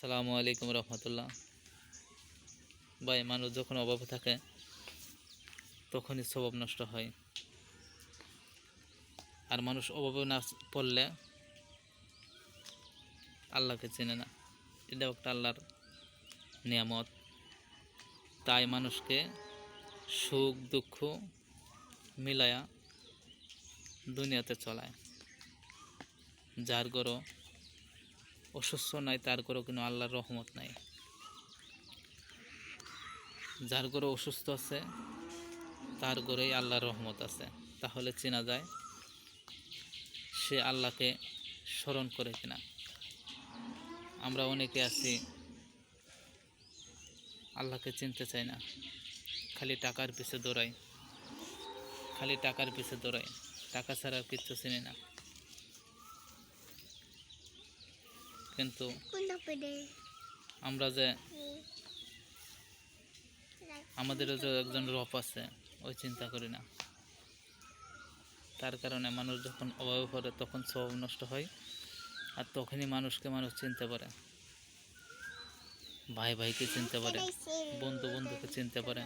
সালামু আলাইকুম রহমতুল্লাহ। ভাই, মানুষ যখন অভাবে থাকে, তখনই স্বভাব নষ্ট হয়। আর মানুষ অভাবে না পড়লে আল্লাহকে চেনে না। এটাও একটা আল্লাহর নিয়ামত। তাই মানুষকে সুখ, দুঃখ মিলায়া দুনিয়াতে চলায়। যার গরো অসুস্থ নাই, তার করেও কিন্তু আল্লাহর রহমত নাই। যার গরো অসুস্থ আছে, তার গড়েই আল্লাহর রহমত আছে। তাহলে চেনা যায়, সে আল্লাহকে স্মরণ করে কিনা। আমরা অনেকে আছি, আল্লাহকে চিনতে চাই না। খালি টাকার পিছে দৌড়াই। খালি টাকার পিছে দৌড়াই। টাকা ছাড়া কিচ্ছু চিনি না। কিন্তু আমরা যে আমাদেরও যে একজন রব আছে ওই চিন্তা করি না। তার কারণে মানুষ যখন অভাবে পড়ে তখন স্বভাব নষ্ট হয় আর তখনই মানুষকে মানুষ চিনতে পারে। ভাই ভাইকে চিনতে পারে বন্ধু বন্ধুকে চিনতে পারে।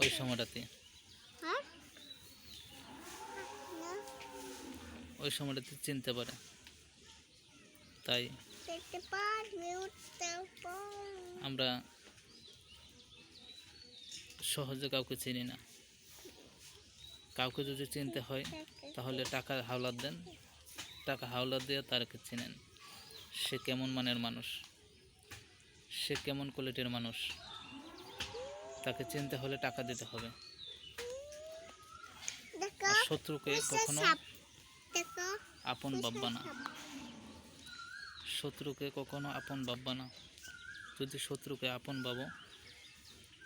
ওই সময়টাতে। হ্যাঁ? ওই সময়টাতে চিনতে পারে। তাই আমরা সহজে কাউকে চিনি না। কাউকে যদি চিনতে হয় তাহলে টাকা হাওলাত দেন। টাকা হাওলাত দিয়ে তারকে চিনেন। সে কেমন মানের মানুষ? সে কেমন কোয়ালিটির মানুষ? তাকে চিনতে হলে টাকা দিতে হবে। শত্রুকে কখনো আপন ভাববা না। শত্রুকে কখনো আপন ভাববা না। যদি শত্রুকে আপন ভাবো,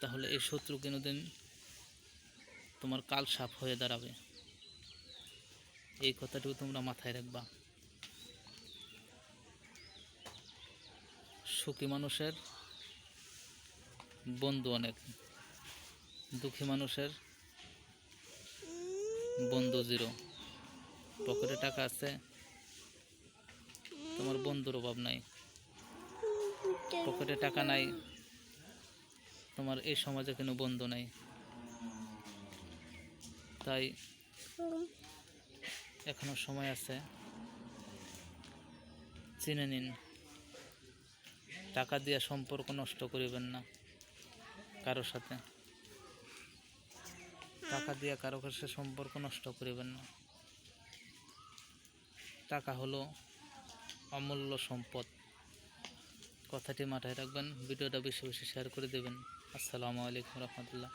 তাহলে এই শত্রু কোনোদিন তোমার কাল সাপ হয়ে দাঁড়াবে। এই কথাটুকু তোমরা মাথায় রাখবা। সুখী মানুষের বন্ধু অনেক। দুঃখী মানুষের বন্ধু জিরো। পকেটে টাকা আছে তোমার বন্ধুর অভাব নাই। পকেটে টাকা নাই। তোমার এই সমাজে কোনো বন্ধু নাই। তাই এখনও সময় আছে। চিনে নিন। টাকা দিয়ে সম্পর্ক নষ্ট করিবেন না কারোর সাথে। টাকা দিয়ে কারও কাছে সম্পর্ক নষ্ট করিবেন না। টাকা হলো অমূল্য সম্পদ। কথাটি মাথায় রাখবেন ভিডিওটা বেশি বেশি শেয়ার করে দেবেন। আসসালামু আলাইকুম রহমতুল্লাহ।